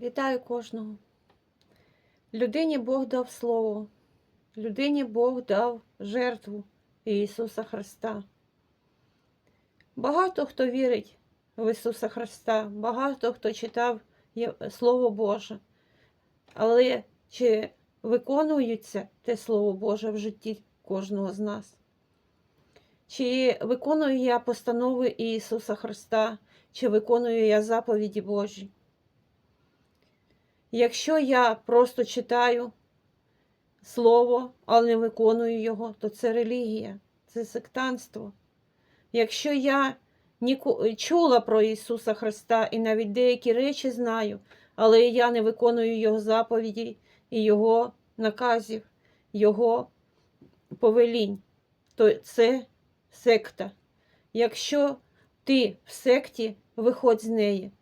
Вітаю кожного. Людині Бог дав Слово, людині Бог дав жертву Ісуса Христа. Багато хто вірить в Ісуса Христа, багато хто читав Слово Боже. Але чи виконується те Слово Боже в житті кожного з нас? Чи виконую я постанови Ісуса Христа, чи виконую я заповіді Божі? Якщо я просто читаю слово, але не виконую його, то це релігія, це сектанство. Якщо я чула про Ісуса Христа і навіть деякі речі знаю, але я не виконую Його заповіді і Його наказів, Його повелінь, то це секта. Якщо ти в секті, виходь з неї.